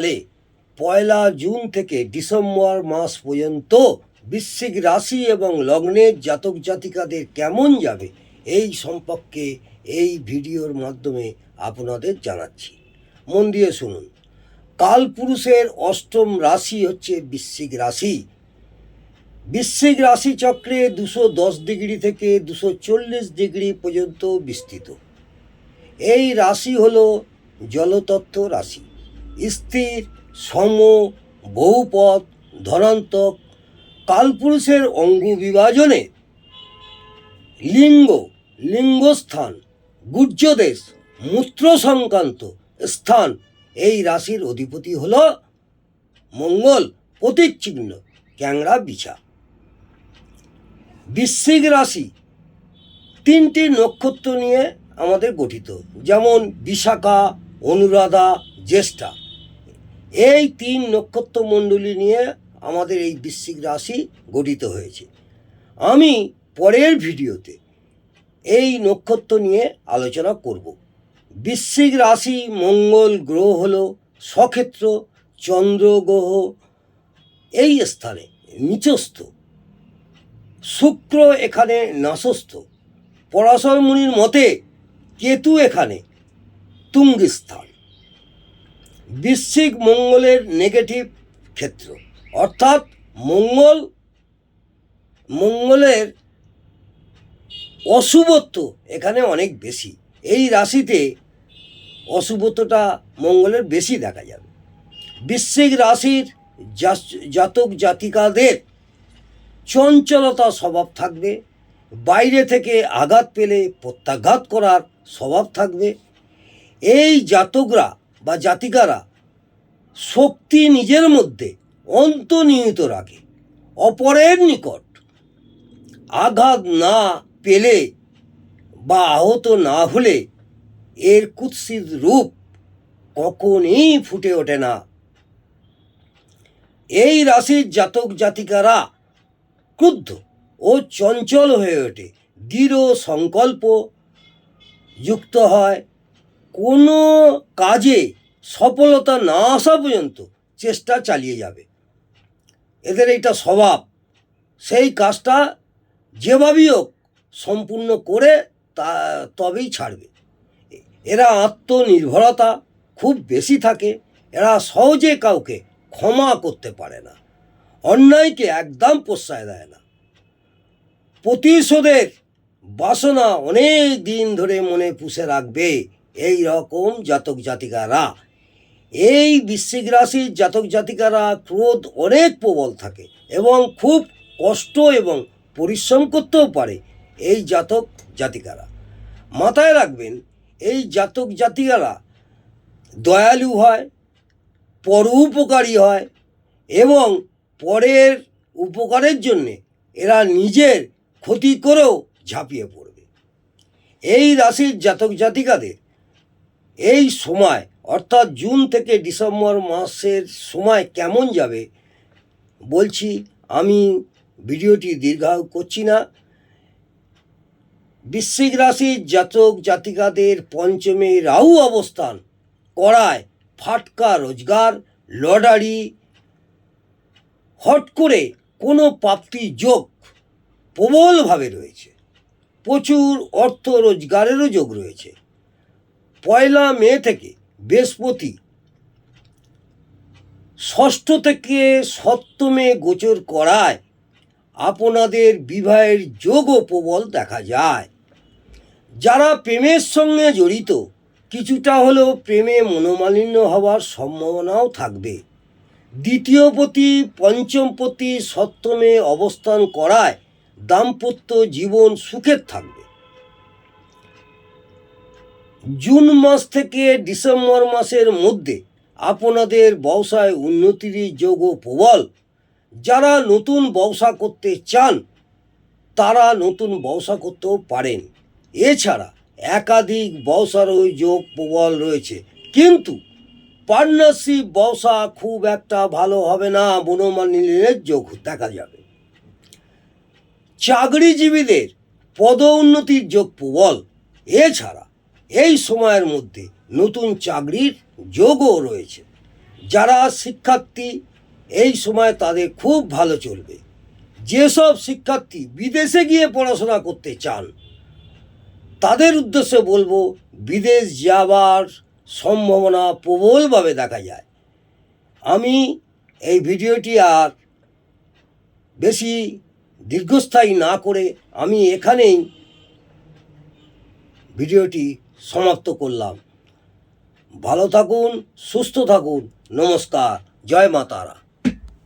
সালে পয়লা জুন থেকে ডিসেম্বর মাস পর্যন্ত বৃশ্চিক রাশি এবং লগ্নের জাতক জাতিকাদের কেমন যাবে এই সম্পর্কে এই ভিডিওর মাধ্যমে আপনাদের জানাচ্ছি। মন দিয়ে শুনুন। কালপুরুষের অষ্টম রাশি হচ্ছে বৃশ্চিক রাশি। বৃশ্চিক রাশি চক্রে দুশো দশ ডিগ্রি থেকে দুশো চল্লিশ ডিগ্রি পর্যন্ত বিস্তৃত। এই রাশি হলো জলতত্ত্ব রাশি। স্থির, সম, বহুপদ, ধনান্তক, কালপুরুষের অঙ্গ বিভাজনে লিঙ্গ, লিঙ্গস্থান গুর্জদেশ মূত্র সংক্রান্ত স্থান। এই রাশির অধিপতি হল মঙ্গল প্রতীক চিহ্ন ক্যাংরা বিছা বিশ্বিক রাশি, তিনটি নক্ষত্র নিয়ে আমাদের গঠিত। যেমন বিশাখা, অনুরাধা, জ্যেষ্ঠা। এই তিন নক্ষত্র মণ্ডলী নিয়ে আমাদের এই বৃশ্চিক রাশি গঠিত হয়েছে। আমি পরের ভিডিওতে এই নক্ষত্র নিয়ে আলোচনা করব। বৃশ্চিক রাশি মঙ্গল, গ্রহ হল সক্ষেত্র, চন্দ্র, গ্রহ এই স্থানে নিচস্থ। শুক্র এখানে নাসস্থ পরাশর মুনির মতে কেতু এখানে তুঙ্গস্থান। বৃশ্চিক মঙ্গলের নেগেটিভ ক্ষেত্র। অর্থাৎ মঙ্গল, মঙ্গলের অশুভত্ব এখানে অনেক বেশি। এই রাশিতে অশুভত্বটা মঙ্গলের বেশি দেখা যাবে। বৃশ্চিক রাশির জাতক জাতিকাদের চঞ্চলতা স্বভাব থাকবে। বাইরে থেকে আঘাত পেলে প্রত্যাঘাত করার স্বভাব থাকবে। এই জাতকরা বা জাতিকারা শক্তি নিজের মধ্যে অন্তর্নিহিত রাখে, অপরের নিকট আঘাত না পেলে বা আহত না হলে এর কুৎসিত রূপ কখনই ফুটে ওঠে না। এই রাশির জাতক জাতিকারা ক্রুদ্ধ ও চঞ্চল হয়ে ওঠে, দৃঢ় সংকল্প যুক্ত হয়। কোনো কাজে সফলতা না আসা পর্যন্ত চেষ্টা চালিয়ে যাবে। এদের এইটা স্বভাব। সেই কাজটা যেভাবেই হোক সম্পূর্ণ করে তা, তবেই ছাড়বে। এরা আত্মনির্ভরতা খুব বেশি থাকে। এরা সহজে কাউকে ক্ষমা করতে পারে না। অন্যায়কে একদম প্রশ্রয় দেয় না। প্রতিশোধের বাসনা অনেক দিন ধরে মনে পুষে রাখবে। এই রকম জাতক জাতিকারা এই বৃশ্চিক রাশির জাতক জাতিকারা ক্রোধ অনেক প্রবল থাকে এবং খুব কষ্ট এবং পরিশ্রম করতেও পারে এই জাতক জাতিকারা। মাথায় রাখবেন, এই জাতক জাতিকারা দয়ালু হয় পরোপকারী হয় এবং পরের উপকারের জন্যে এরা নিজের ক্ষতি করেও ঝাঁপিয়ে পড়বে। এই রাশির জাতক জাতিকাদের এই সময় অর্থাৎ জুন থেকে ডিসেম্বর মাসের সময় কেমন যাবে, বলছি আমি ভিডিওটি দীর্ঘায়ু করছি না। বৃশ্চিক রাশির জাতক জাতিকাদের পঞ্চমে রাহু অবস্থান করায় ফাটকা রোজগার, লটারি, হট করে কোনো প্রাপ্তি যোগ প্রবলভাবে রয়েছে। প্রচুর অর্থ রোজগারেরও যোগ রয়েছে। পয়লা মে থেকে বৃহস্পতি ষষ্ঠ থেকে সপ্তমে গোচর করায় আপনাদের বিবাহের যোগও প্রবল দেখা যায়। যারা প্রেমের সঙ্গে জড়িত, কিছুটা হলেও প্রেমে মনোমালিন্য হওয়ার সম্ভাবনাও থাকবে। দ্বিতীয় পতি পঞ্চম পতি সপ্তমে অবস্থান করায় দাম্পত্য জীবন সুখের থাকবে। জুন মাস থেকে ডিসেম্বর মাসের মধ্যে আপনাদের ব্যবসায় উন্নতির যোগও প্রবল। যারা নতুন ব্যবসা করতে চান, তারা নতুন ব্যবসা করতেও পারেন। এছাড়া একাধিক ব্যবসারও যোগ প্রবল রয়েছে। কিন্তু পার্টনারশিপ ব্যবসা খুব একটা ভালো হবে না, মনোমালিন্যের যোগ দেখা যাবে। চাকরিজীবীদের পদোন্নতির যোগ প্রবল। এছাড়া এই সময়ের মধ্যে নতুন চাকরির যোগও রয়েছে। যারা শিক্ষার্থী, এই সময় তাদের খুব ভালো চলবে। যেসব শিক্ষার্থী বিদেশে গিয়ে পড়াশোনা করতে চান, তাদের উদ্দেশ্যে বলব, বিদেশ যাবার সম্ভাবনা প্রবলভাবে দেখা যায়। আমি এই ভিডিওটি আর বেশি দীর্ঘস্থায়ী না করে আমি এখানেই ভিডিওটি সমাপ্ত করলাম। ভালো থাকুন সুস্থ থাকুন। নমস্কার। জয় মা তারা।